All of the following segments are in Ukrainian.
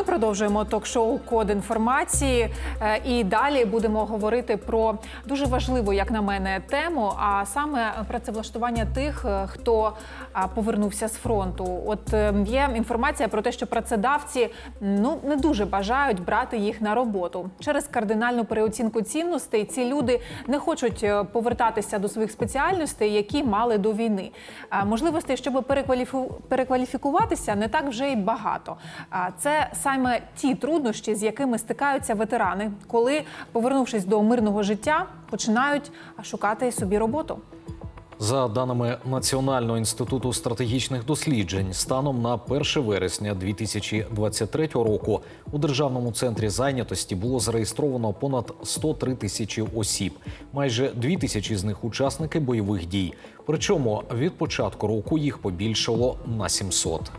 Ми продовжуємо ток-шоу Код інформації Е, і далі будемо говорити про дуже важливу, як на мене, тему, а саме працевлаштування тих, е, хто повернувся з фронту. От е, є інформація про те, що працедавці ну не дуже бажають брати їх на роботу через кардинальну переоцінку цінностей. Ці люди не хочуть е, повертатися до своїх спеціальностей, які мали до війни. Можливостей, щоб перекваліфікуватися, не так вже й багато. Це саме ті труднощі, з якими стикаються ветерани, коли, повернувшись до мирного життя, починають шукати собі роботу. За даними Національного інституту стратегічних досліджень, станом на 1 вересня 2023 року у державному центрі зайнятості було зареєстровано понад 103 тисячі осіб. Майже 2 тисячі з них учасники бойових дій. Причому від початку року їх побільшало на 700.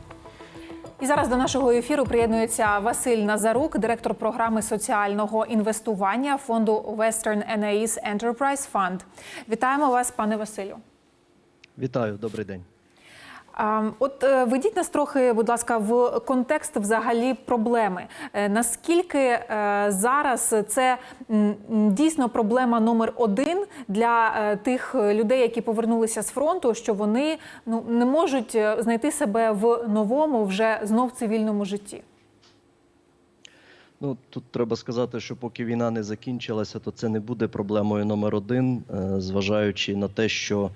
І зараз до нашого ефіру приєднується Василь Назарук, директор програми соціального інвестування фонду Western NAIS Enterprise Fund. Вітаємо вас, пане Василю. Вітаю, добрий день. От е, ведіть нас трохи, будь ласка, в контекст взагалі проблеми. Е, Наскільки е, зараз це дійсно проблема номер один для тих людей, які повернулися з фронту, що вони ну не можуть знайти себе в новому, вже знов цивільному житті? Ну тут треба сказати, що поки війна не закінчилася, то це не буде проблемою номер один, зважаючи на те, що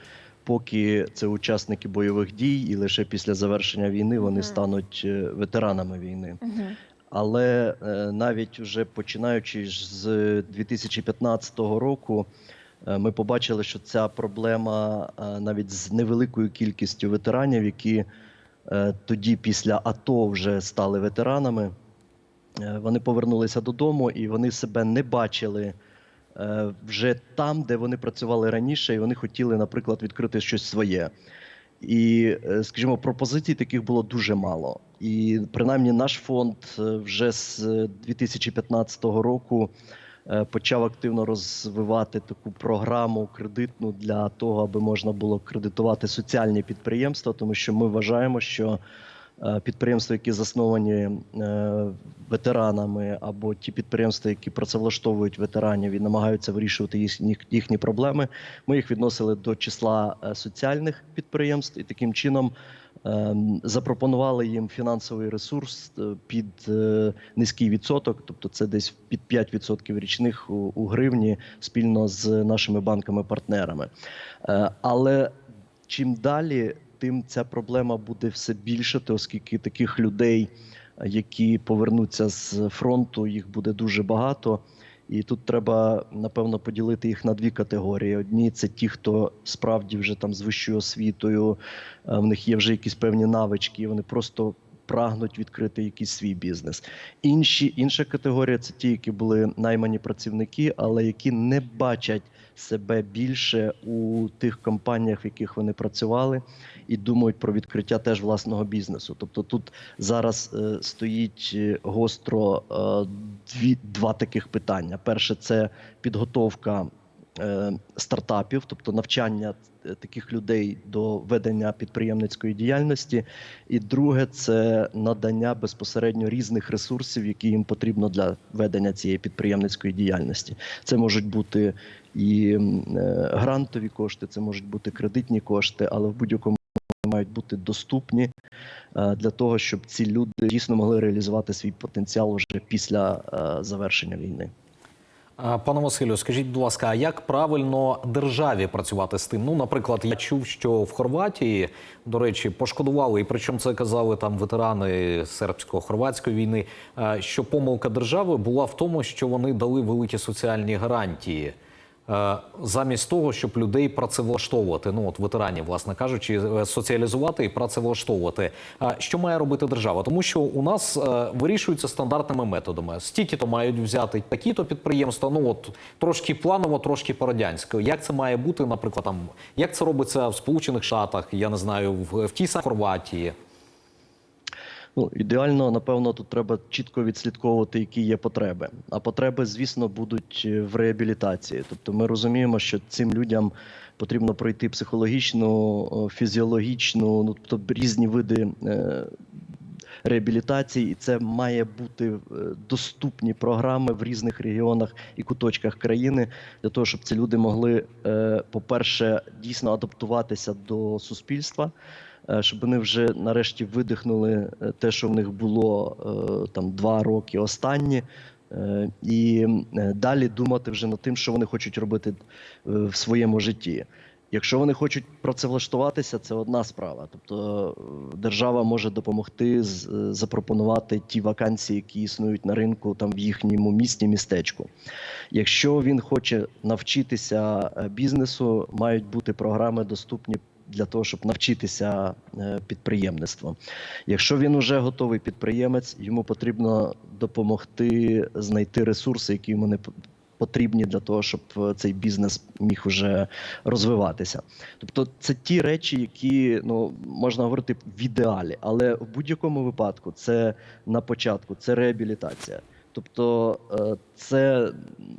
поки це учасники бойових дій, і лише після завершення війни вони стануть е, ветеранами війни. Але е, навіть вже починаючи з 2015 року, е, ми побачили, що ця проблема навіть з невеликою кількістю ветеранів, які тоді після АТО вже стали ветеранами, вони повернулися додому і вони себе не бачили. Е, Вже там, де вони працювали раніше, і вони хотіли, наприклад, відкрити щось своє. І, е, скажімо, пропозицій таких було дуже мало. І принаймні наш фонд е, вже з е, 2015 року почав активно розвивати таку програму кредитну для того, аби можна було кредитувати соціальні підприємства, тому що ми вважаємо, що підприємства, які засновані е, ветеранами, або ті підприємства, які працевлаштовують ветеранів і намагаються вирішувати їхні, їхні проблеми, ми їх відносили до числа е, соціальних підприємств і таким чином запропонували їм фінансовий ресурс е, під е, низький відсоток, тобто це десь під 5% річних у, гривні спільно з нашими банками-партнерами. Е, Але чим далі, тим ця проблема буде все більшати, оскільки таких людей, е, які повернуться з фронту, їх буде дуже багато. І тут треба напевно поділити їх на дві категорії: одні це ті, хто справді вже там з вищою освітою, е, в них є вже якісь певні навички, вони просто прагнуть відкрити якийсь свій бізнес. Інші інша категорія це ті, які були наймані працівники, але які не бачать себе більше у тих компаніях, в яких вони працювали, і думають про відкриття теж власного бізнесу. Тобто тут зараз е, стоїть е, гостро е, дві, два таких питання: перше це підготовка стартапів, тобто навчання е, таких людей до ведення підприємницької діяльності. І друге це надання безпосередньо різних ресурсів, які їм потрібно для ведення цієї підприємницької діяльності. Це можуть бути і е, грантові кошти, це можуть бути кредитні кошти, але в будь-якому мають бути доступні е, для того, щоб ці люди дійсно могли реалізувати свій потенціал вже після е, завершення війни. А, Пане Василю, скажіть, будь ласка, а як правильно державі працювати з тим? Ну, наприклад, я чув, що в Хорватії, до речі, пошкодували, і причому це казали там ветерани сербсько-хорватської війни, е, що помилка держави була в тому, що вони дали великі соціальні гарантії. Е, Замість того, щоб людей працевлаштовувати, ну от ветеранів, власне кажучи, е, соціалізувати і працевлаштовувати. Що має робити держава? Тому що у нас е, вирішується стандартними методами. Стільки то мають взяти такі-то підприємства. Ну от трошки планово, трошки по радянськи. Як це має бути, наприклад, там як це робиться в Сполучених Штатах? Я не знаю, в, в тій самій Хорватії. Ну, ідеально, напевно, тут треба чітко відслідковувати, які є потреби. А потреби, звісно, будуть е, в реабілітації. Тобто, ми розуміємо, що цим людям потрібно пройти психологічну, фізіологічну, ну тобто різні види е, реабілітації, і це має бути е, доступні програми в різних регіонах і куточках країни для того, щоб ці люди могли, по-перше, дійсно адаптуватися до суспільства. Е, Щоб вони вже нарешті видихнули е, те, що в них було е, там два роки останні, і далі думати вже над тим, що вони хочуть робити в своєму житті. Якщо вони хочуть працевлаштуватися, це одна справа. Тобто держава може допомогти запропонувати ті вакансії, які існують на ринку там в їхньому місті, містечку. Якщо він хоче навчитися бізнесу, мають бути програми доступні для того, щоб навчитися е, підприємництву. Якщо він уже готовий підприємець, йому потрібно допомогти знайти ресурси, які йому не потрібні для того, щоб е, цей бізнес міг уже розвиватися. Тобто, це ті речі, які ну можна говорити в ідеалі, але в будь-якому випадку це на початку, це реабілітація. Тобто, е, це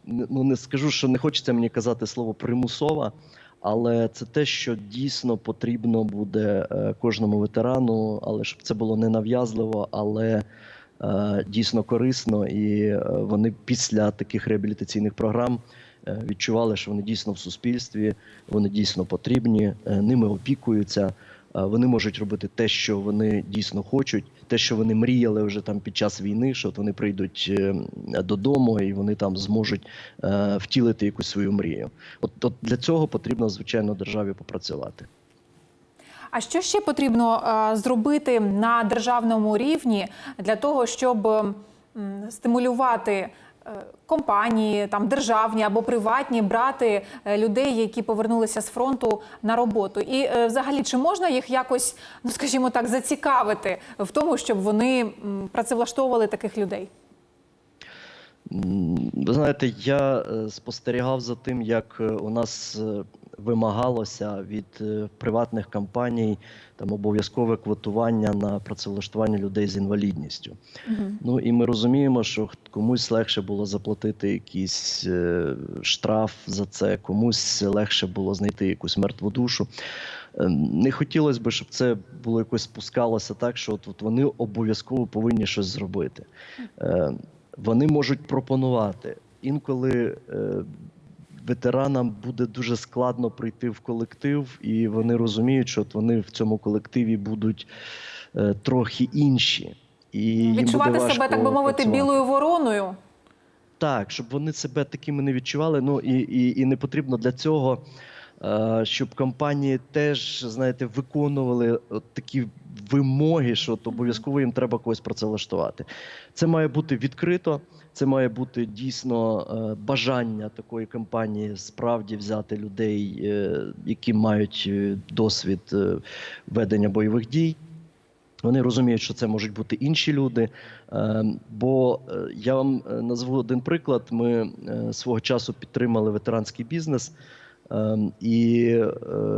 ну не скажу, що не хочеться мені казати слово примусова, але це те, що дійсно потрібно буде е, кожному ветерану, але щоб це було не нав'язливо, але е, дійсно корисно, і е, вони після таких реабілітаційних програм відчували, що вони дійсно в суспільстві, вони дійсно потрібні, ними опікуються. Е, Вони можуть робити те, що вони дійсно хочуть, те, що вони мріяли вже там під час війни, що от вони прийдуть е, додому і вони там зможуть е, втілити якусь свою мрію. От, от для цього потрібно, звичайно, державі попрацювати. А що ще потрібно зробити на державному рівні для того, щоб стимулювати компанії, там державні або приватні брати е, людей, які повернулися з фронту на роботу? І е, взагалі, чи можна їх якось, ну скажімо так, зацікавити в тому, щоб вони працевлаштовували таких людей? Ви знаєте, я е, спостерігав за тим, як е, у нас е, вимагалося від приватних компаній там обов'язкове квотування на працевлаштування людей з інвалідністю. Ну і ми розуміємо, що комусь легше було заплатити якийсь штраф за це, комусь легше було знайти якусь мертву душу. Е, Не хотілося б, щоб це було якось спускалося так, що от, от вони обов'язково повинні щось зробити. Вони можуть пропонувати. Інколи е, ветеранам буде дуже складно прийти в колектив, і вони розуміють, що от вони в цьому колективі будуть е, трохи інші. І їм буде Відчувати себе, так би мовити, працювати. білою вороною. Так, щоб вони себе такими не відчували. Ну і, і, і не потрібно для цього, щоб компанії теж, знаєте, виконували от такі вимоги, що от обов'язково їм треба когось працевлаштувати. Це має бути відкрито, це має бути дійсно е, бажання такої компанії справді взяти людей, е, які мають е, досвід е, ведення бойових дій. Вони розуміють, що це можуть бути інші люди. Е, Бо е, я вам е, назву один приклад. Ми е, свого часу підтримали ветеранський бізнес, Е, і е,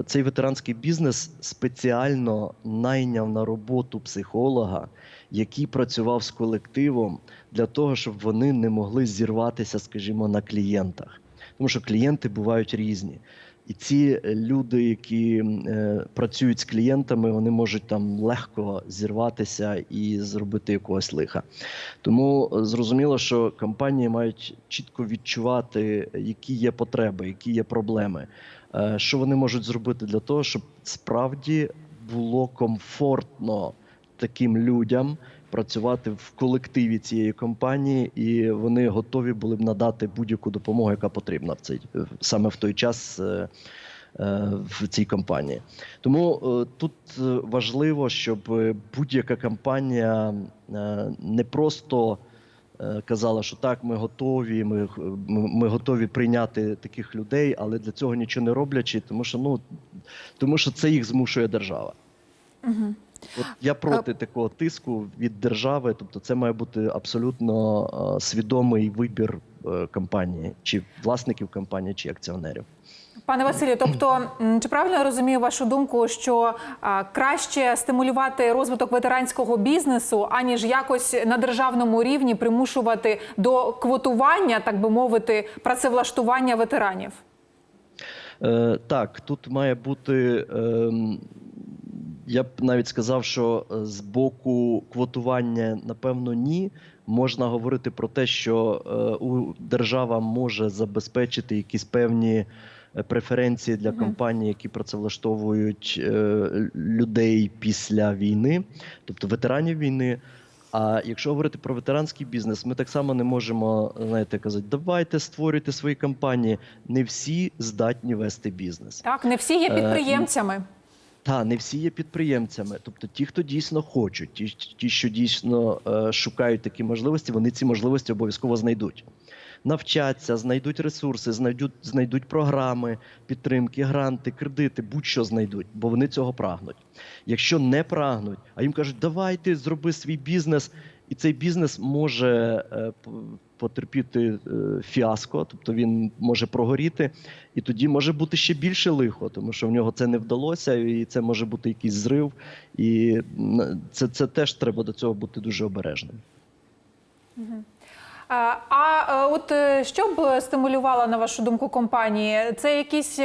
цей ветеранський бізнес спеціально найняв на роботу психолога, який працював з колективом для того, щоб вони не могли зірватися, скажімо, на клієнтах. Тому що клієнти бувають різні. І ці е, люди, які е, працюють з клієнтами, вони можуть там легко зірватися і зробити якогось лиха. Тому е, зрозуміло, що компанії мають чітко відчувати, які є потреби, які є проблеми, е, що вони можуть зробити для того, щоб справді було комфортно таким людям працювати в колективі цієї компанії, і вони готові були б надати будь-яку допомогу, яка потрібна в цей саме в той час. е, е, В цій компанії тому е, тут важливо, щоб будь-яка компанія не просто казала, що так, ми готові, ми, ми готові прийняти таких людей, але для цього нічого не роблячи, тому що ну тому що це їх змушує держава. Угу. От я проти такого тиску від держави, тобто це має бути абсолютно е, свідомий вибір е, компанії, чи власників компанії, чи акціонерів. Пане Василю, тобто, чи правильно я розумію вашу думку, що а, краще стимулювати розвиток ветеранського бізнесу, аніж якось на державному рівні примушувати до квотування, так би мовити, працевлаштування ветеранів? Е, так, тут має бути ем, Я б навіть сказав, що е, з боку квотування, напевно, ні. Можна говорити про те, що е, держава може забезпечити якісь певні е, преференції для компаній, які працевлаштовують людей після війни, тобто ветеранів війни. А якщо говорити про ветеранський бізнес, ми так само не можемо знаєте, казати, давайте створюйте свої компанії. Не всі здатні вести бізнес. Так, не всі є підприємцями. Та не всі є підприємцями. Тобто ті, хто дійсно хочуть, ті, ті що дійсно е, шукають такі можливості, вони ці можливості обов'язково знайдуть. Навчаться, знайдуть ресурси, знайдуть, знайдуть програми підтримки, гранти, кредити, будь-що знайдуть, бо вони цього прагнуть. Якщо не прагнуть, а їм кажуть, давай ти зроби свій бізнес, і цей бізнес може е, потерпіти е, фіаско, тобто він може прогоріти, і тоді може бути ще більше лихо, тому що в нього це не вдалося, і це може бути якийсь зрив. І це, це теж треба до цього бути дуже обережним. А, е, от е, що б стимулювало, на вашу думку, компанії? Це якісь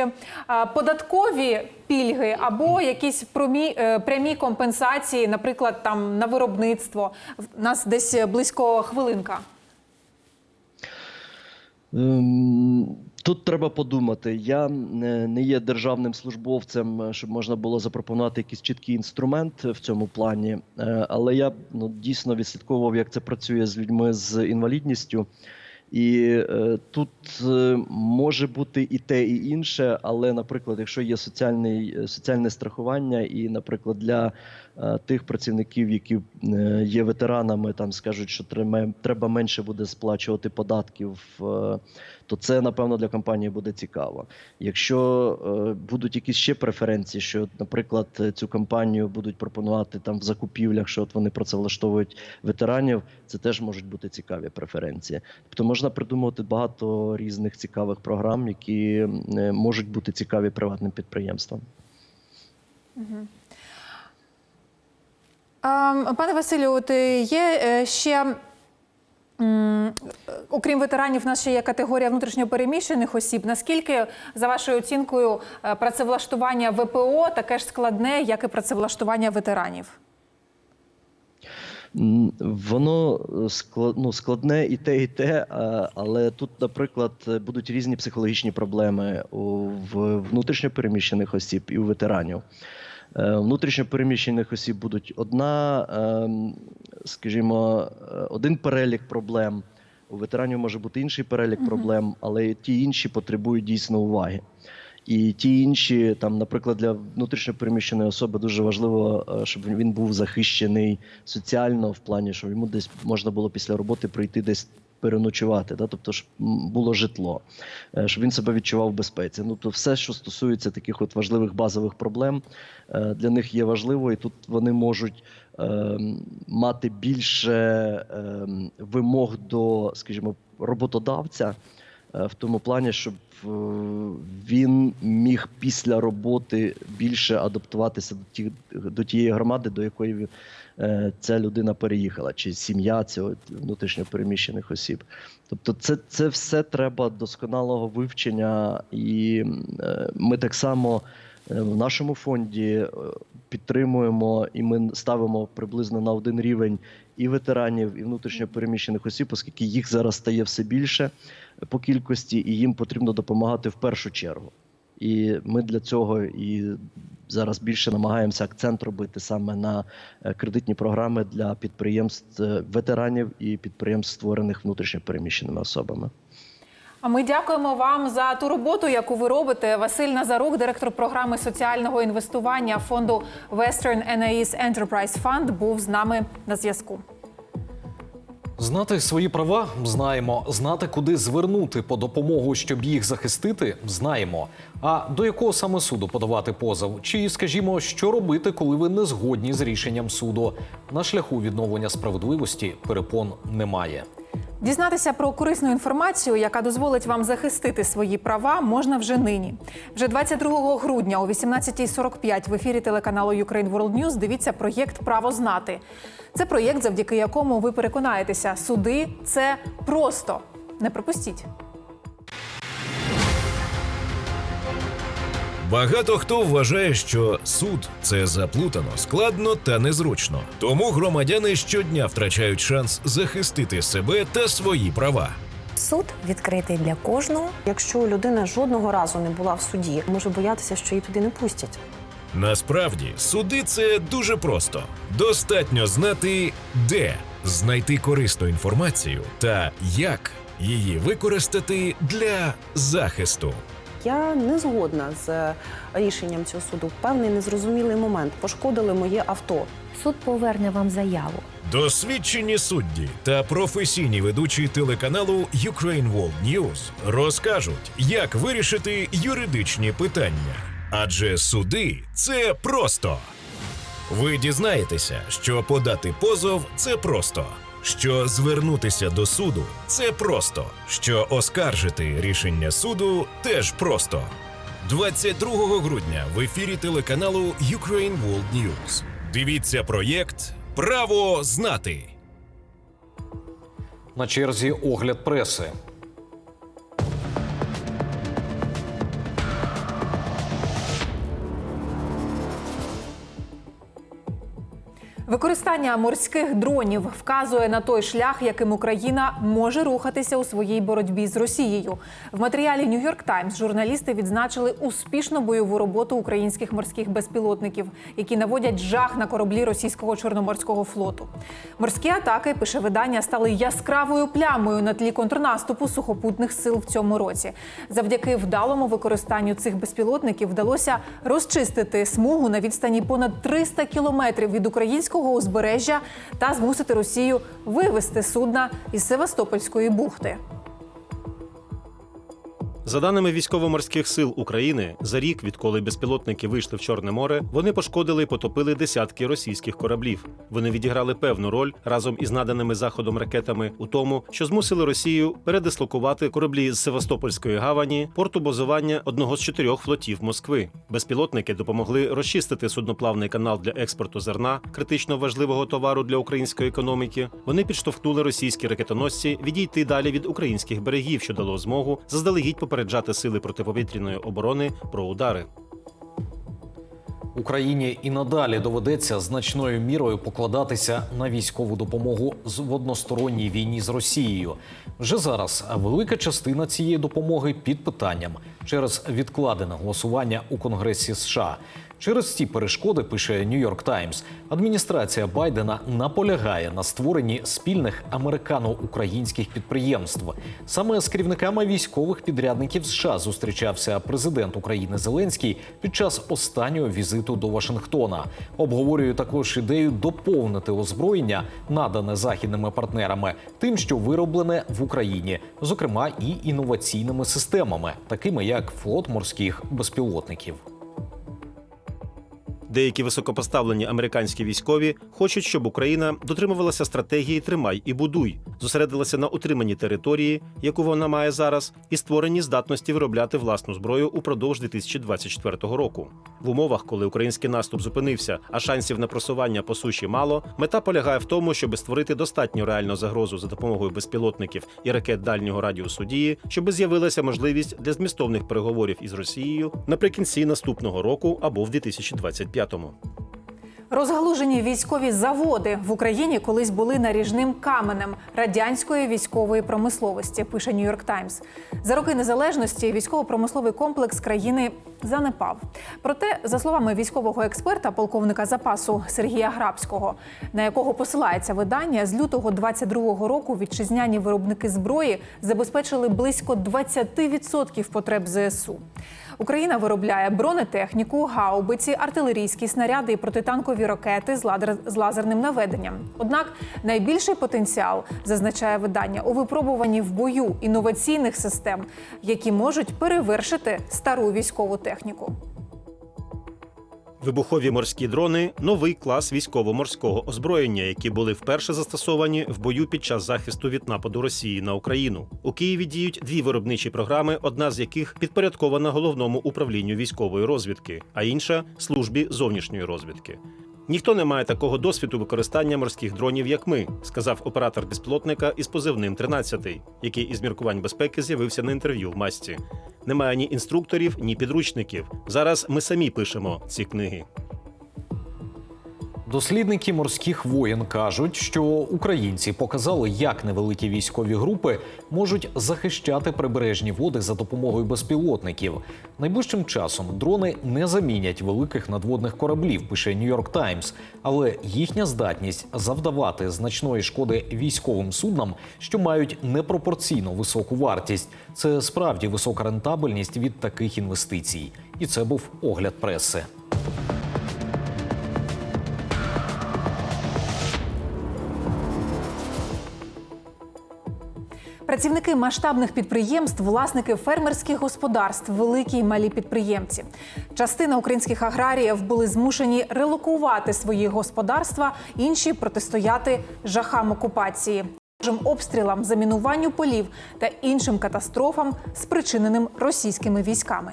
податкові пільги або якісь е, прямі компенсації, наприклад, там на виробництво. В нас десь близько хвилинка. Ем, Тут треба подумати. Я не, не є державним службовцем, е, щоб можна було запропонувати якийсь чіткий інструмент в цьому плані. Е, Але я ну, дійсно відслідковував, як це працює з людьми з інвалідністю. І е, тут е, може бути і те, і інше. Але, наприклад, якщо є соціальний, е, соціальне страхування, і, наприклад, для е, тих працівників, які е, є ветеранами, там скажуть, що треба, менше буде сплачувати податків, е, то це напевно для компанії буде цікаво. Якщо е, будуть якісь ще преференції, що, наприклад, е, цю компанію будуть пропонувати там в закупівлях, що от вони працевлаштовують ветеранів, це теж можуть бути цікаві преференції. Тобто можна придумувати багато різних цікавих програм, які е, можуть бути цікаві приватним підприємствам. А, Пане Василю, от е, є е, ще. е, Окрім ветеранів, в нас ще є категорія внутрішньопереміщених осіб. Наскільки, за вашою оцінкою, працевлаштування ВПО таке ж складне, як і працевлаштування ветеранів? Воно ну, складне і те, і те, але тут, наприклад, будуть різні психологічні проблеми у внутрішньопереміщених осіб і у ветеранів. Е, У внутрішньопереміщених осіб будуть одна, ем, скажімо, е, один перелік проблем. У ветеранів може бути інший перелік проблем, але ті інші потребують дійсно уваги. І ті інші, там, наприклад, для внутрішньопереміщеної особи дуже важливо, е, щоб він був захищений соціально, в плані, що йому десь можна було після роботи прийти десь переночувати, да? тобто щоб було житло, е, щоб він себе відчував в безпеці. Ну то все, що стосується таких от важливих базових проблем, е, для них є важливо, і тут вони можуть е, мати більше вимог до, скажімо, роботодавця. Е, В тому плані, щоб е, він міг після роботи більше адаптуватися до ті, до тієї громади, до якої він, е, ця людина переїхала, чи сім'я цього внутрішньо переміщених осіб. Тобто, це, це все треба досконалого вивчення, і ми так само в нашому фонді підтримуємо і ми ставимо приблизно на один рівень і ветеранів, і внутрішньо переміщених осіб, оскільки їх зараз стає все більше по кількості, і їм потрібно допомагати в першу чергу. І ми для цього і зараз більше намагаємося акцент робити саме на е, кредитні програми для підприємств е, ветеранів і підприємств, створених внутрішньо переміщеними особами. А ми дякуємо вам за ту роботу, яку ви робите. Василь Назарук, директор програми соціального інвестування фонду Western NAES Enterprise Fund, був з нами на зв'язку. Знати свої права знаємо. Знати, куди звернути по допомогу, щоб їх захистити, знаємо. А до якого саме суду подавати позов? Чи, скажімо, що робити, коли ви не згодні з рішенням суду? На шляху відновлення справедливості перепон немає. Дізнатися про корисну інформацію, яка дозволить вам захистити свої права, можна вже нині. Вже 22 грудня о 18.45 в ефірі телеканалу Ukraine World News дивіться проєкт Право знати. Це проєкт, завдяки якому ви переконаєтеся, суди це просто. Не пропустіть. Багато хто вважає, що суд це заплутано, складно та незручно. Тому громадяни щодня втрачають шанс захистити себе та свої права. Суд відкритий для кожного. Якщо людина жодного разу не була в суді, може боятися, що її туди не пустять. Насправді, суди це дуже просто. Достатньо знати, де знайти корисну інформацію та як її використати для захисту. Я не згодна з рішенням цього суду. Певний незрозумілий момент пошкодили моє авто. Суд поверне вам заяву. Досвідчені судді та професійні ведучі телеканалу Ukraine World News розкажуть, як вирішити юридичні питання. Адже суди це просто. Ви дізнаєтеся, що подати позов це просто. Що звернутися до суду це просто. Що оскаржити рішення суду теж просто. 22 грудня в ефірі телеканалу Ukraine World News. Дивіться проєкт Право знати. На черзі огляд преси. Використання морських дронів вказує на той шлях, яким Україна може рухатися у своїй боротьбі з Росією. В матеріалі New York Times журналісти відзначили успішну бойову роботу українських морських безпілотників, які наводять жах на кораблі російського чорноморського флоту. Морські атаки, пише видання, стали яскравою плямою на тлі контрнаступу сухопутних сил в цьому році. Завдяки вдалому використанню цих безпілотників вдалося розчистити смугу на відстані понад 300 кілометрів від українського узбережжя та змусити Росію вивести судна із Севастопольської бухти. За даними військово-морських сил України, за рік, відколи безпілотники вийшли в Чорне море, вони пошкодили і потопили десятки російських кораблів. Вони відіграли певну роль разом із наданими заходом ракетами у тому, що змусили Росію передислокувати кораблі з Севастопольської гавані, порту базування одного з чотирьох флотів Москви. Безпілотники допомогли розчистити судноплавний канал для експорту зерна, критично важливого товару для української економіки. Вони підштовхнули російські ракетоносці відійти далі від українських берегів, що дало змогу заздалегідь попереджати сили протиповітряної оборони про удари. Україні і надалі доведеться значною мірою покладатися на військову допомогу в односторонній війні з Росією. Вже зараз велика частина цієї допомоги під питанням через відкладене голосування у Конгресі США. Через ці перешкоди пише New York Times, адміністрація Байдена наполягає на створенні спільних американо-українських підприємств. Саме з керівниками військових підрядників США зустрічався президент України Зеленський під час останнього візиту до Вашингтона. Обговорює також ідею доповнити озброєння, надане західними партнерами, тим, що вироблене в Україні, зокрема і інноваційними системами, такими як флот морських безпілотників. Деякі високопоставлені американські військові хочуть, щоб Україна дотримувалася стратегії Тримай і будуй, зосередилася на утриманні території, яку вона має зараз, і створенні здатності виробляти власну зброю упродовж 2024 року. В умовах, коли український наступ зупинився, а шансів на просування по суші мало, мета полягає в тому, щоб створити достатньо реальну загрозу за допомогою безпілотників і ракет дальнього радіусу дії, щоб з'явилася можливість для змістовних переговорів із Росією наприкінці наступного року або в 2025-му. Розгалужені військові заводи в Україні колись були наріжним каменем радянської військової промисловості. Пише York Times. За роки незалежності військово-промисловий комплекс країни занепав. Проте, за словами військового експерта, полковника запасу Сергія Грабського, на якого посилається видання, з лютого 22-го року вітчизняні виробники зброї забезпечили близько 20% потреб ЗСУ. Україна виробляє бронетехніку, гаубиці, артилерійські снаряди і протитанкові ракети з ладер- з лазерним наведенням. Однак найбільший потенціал зазначає видання у випробуванні в бою інноваційних систем, які можуть перевершити стару військову техніку. Вибухові морські дрони новий клас військово-морського озброєння, які були вперше застосовані в бою під час захисту від нападу Росії на Україну. У Києві діють дві виробничі програми, одна з яких підпорядкована головному управлінню військової розвідки, а інша службі зовнішньої розвідки. Ніхто не має такого досвіду використання морських дронів, як ми, сказав оператор безпілотника із позивним «13», який із міркувань безпеки з'явився на інтерв'ю в масці. Немає ні інструкторів, ні підручників. Зараз ми самі пишемо ці книги. Дослідники морських воєн кажуть, що українці показали, як невеликі військові групи можуть захищати прибережні води за допомогою безпілотників. Найближчим часом дрони не замінять великих надводних кораблів, пише Нью-Йорк Таймс, але їхня здатність завдавати значної шкоди військовим суднам, що мають непропорційно високу вартість, це справді висока рентабельність від таких інвестицій. І це був огляд преси. Працівники масштабних підприємств, власники фермерських господарств, великі й малі підприємці. Частина українських аграріїв були змушені релокувати свої господарства, інші протистояти жахам окупації, Жим обстрілам, замінуванню полів та іншим катастрофам, спричиненим російськими військами.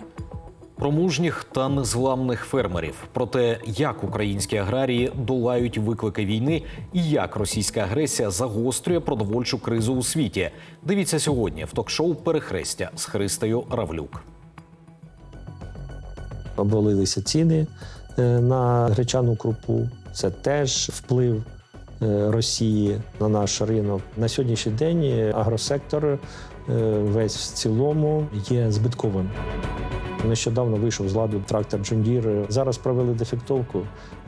Про мужніх та незламних фермерів, про те, як українські аграрії долають виклики війни і як російська агресія загострює продовольчу кризу у світі. Дивіться сьогодні в ток-шоу Перехрестя з Христею Равлюк. обвалилися ціни е, на гречану крупу. Це теж вплив е, Росії на наш ринок. На сьогоднішній день е, агросектор весь в цілому є збитковим. Нещодавно вийшов з ладу трактор John Deere. Зараз провели дефектовку.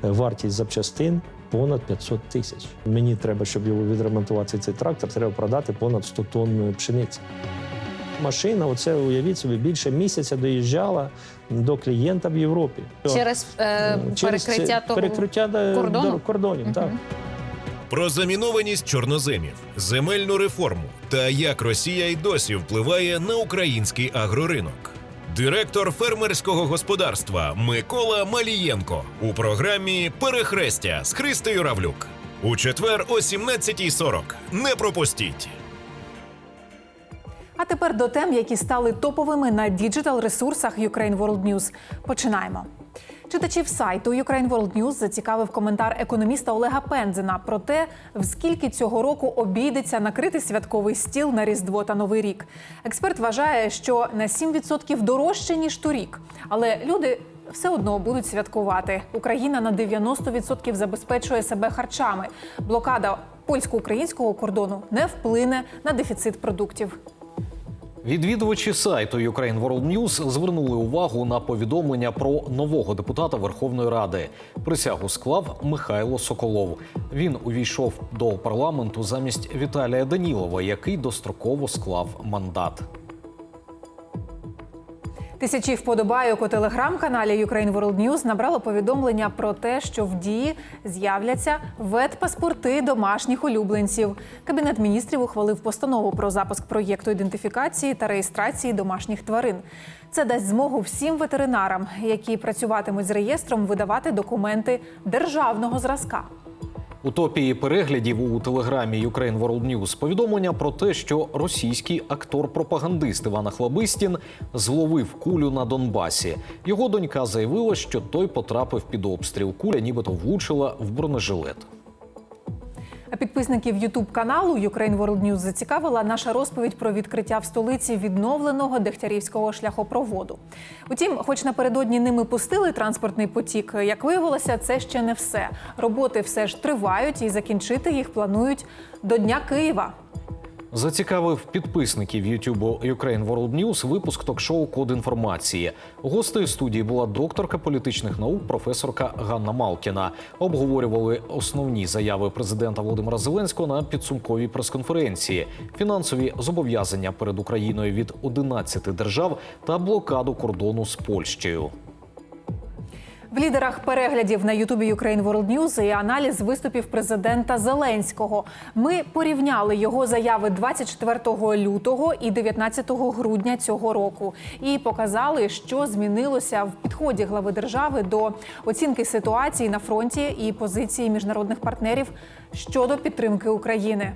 Е, Вартість запчастин понад 500 тисяч. Мені треба, щоб його відремонтувати цей трактор, треба продати понад 100 тонн пшениці. Машина, оце уявіть собі, більше місяця доїжджала до клієнта в Європі. Через, е, Через перекриття того перекриття до- кордону? до- кордонів. Так. Про замінованість чорноземів, земельну реформу та як Росія й досі впливає на український агроринок. Директор фермерського господарства Микола Малієнко у програмі Перехрестя з Христею Равлюк. У четвер о 17.40. Не пропустіть. А тепер до тем, які стали топовими на діджитал-ресурсах Ukraine World News. Починаємо. Читачів сайту Ukraine World News зацікавив коментар економіста Олега Пензена про те, в скільки цього року обійдеться накрити святковий стіл на Різдво та Новий рік. Експерт вважає, що на 7% дорожче ніж торік, але люди. Все одно будуть святкувати. Україна на 90% забезпечує себе харчами. Блокада польсько-українського кордону не вплине на дефіцит продуктів. Відвідувачі сайту Ukraine World News звернули увагу на повідомлення про нового депутата Верховної Ради. Присягу склав Михайло Соколов. Він увійшов до парламенту замість Віталія Данілова, який достроково склав мандат. Тисячі вподобайок у телеграм-каналі Ukraine World News набрало повідомлення про те, що в дії з'являться ветпаспорти домашніх улюбленців. Кабінет міністрів ухвалив постанову про запуск проєкту ідентифікації та реєстрації домашніх тварин. Це дасть змогу всім ветеринарам, які працюватимуть з реєстром, видавати документи державного зразка. У топі переглядів у телеграмі Ukraine World News повідомлення про те, що російський актор-пропагандист Іван Хлабистін зловив кулю на Донбасі. Його донька заявила, що той потрапив під обстріл. Куля нібито влучила в бронежилет. Підписників Ютуб каналу Ukraine World News зацікавила наша розповідь про відкриття в столиці відновленого Дегтярівського шляхопроводу. Утім, хоч напередодні ними пустили транспортний потік, як виявилося, це ще не все. Роботи все ж тривають і закінчити їх планують до Дня Києва. Зацікавив підписників Ютубу Ukraine World News випуск ток-шоу Код інформації. Гостею студії була докторка політичних наук, професорка Ганна Малкіна. Обговорювали основні заяви президента Володимира Зеленського на підсумковій прес-конференції, фінансові зобов'язання перед Україною від 11 держав та блокаду кордону з Польщею. В лідерах переглядів на Ютубі Ukraine World News і аналіз виступів президента Зеленського. Ми порівняли його заяви 24 лютого і 19 грудня цього року і показали, що змінилося в підході глави держави до оцінки ситуації на фронті і позиції міжнародних партнерів щодо підтримки України.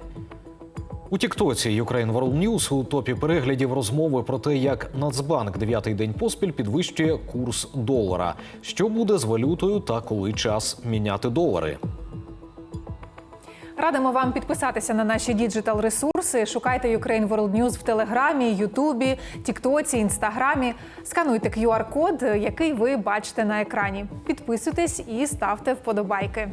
У Тіктоці Ukraine World News у топі переглядів розмови про те, як Нацбанк дев'ятий день поспіль підвищує курс долара. Що буде з валютою та коли час міняти долари? Радимо вам підписатися на наші діджитал ресурси. Шукайте Ukraine World News в Телеграмі, Ютубі, Тіктоці, Інстаграмі. Скануйте QR-код, який ви бачите на екрані. Підписуйтесь і ставте вподобайки.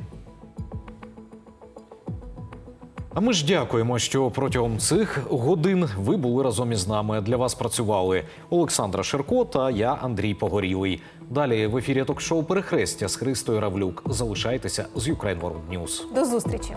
А ми ж дякуємо, що протягом цих годин ви були разом із нами. Для вас працювали Олександра Ширко та я, Андрій Погорілий. Далі в ефірі ток-шоу Перехрестя з Христою Равлюк. Залишайтеся з Ukraine World News. До зустрічі!